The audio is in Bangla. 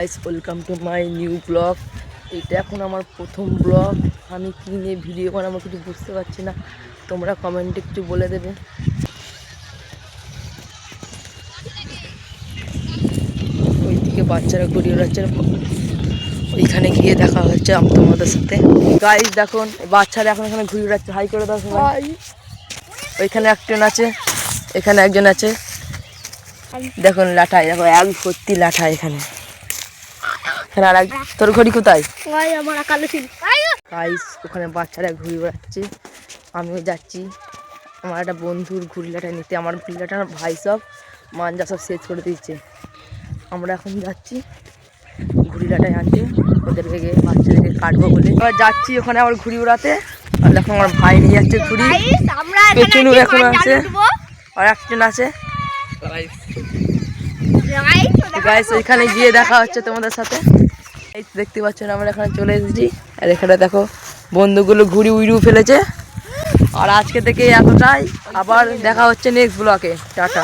Guys welcome to my new blog এটা এখন আমার প্রথম ব্লগ আমি কী নিয়ে ভিডিও করে আমার কিছু বুঝতে পারছি না। তোমরা কমেন্টে একটু বলে দেবে। ওইদিকে বাচ্চারা ঘুরিয়ে বেড়াচ্ছে ওইখানে গিয়ে দেখা হচ্ছে তোমাদের সাথে। গাইস দেখুন বাচ্চারা এখন এখানে ঘুরে বেড়াচ্ছে। হাই করে দাও সবাই। ওইখানে একজন আছে এখানে একজন আছে। দেখুন লাঠাই দেখো এক ভর্তি লাঠা এখানে। এখানে আর তোর ঘড়ি কোথায়? গাইস ওখানে বাচ্চারা ঘুরে বেড়াচ্ছে আমিও যাচ্ছি। আমার একটা বন্ধুর ঘুরিলাটা নিতে। আমার ঘুরিলাটা ভাই সব মাঞ্জা সব শেষ করে দিচ্ছে আমরা এখন যাচ্ছি ঘুরিলাটায় আনতে। ওদেরকে গিয়ে বাচ্চাদেরকে কাটবো বলে। এবার যাচ্ছি ওখানে আমার ঘুড়ি উড়াতে আর দেখো আমার ভাই নিয়ে যাচ্ছে ঘুড়ি। আমরা এখন আছে। আর একজন আছে। গাইস ওইখানে গিয়ে দেখা হচ্ছে তোমাদের সাথে। এই তো দেখতে পাচ্ছেন, আমরা এখানে চলে এসেছি। আর এখানে দেখো, বন্ধুগুলো ঘুরি উইড়ু ফেলেছে। আর আজকে থেকে এতটাই। আবার দেখা হচ্ছে নেক্সট ব্লকে টাটা।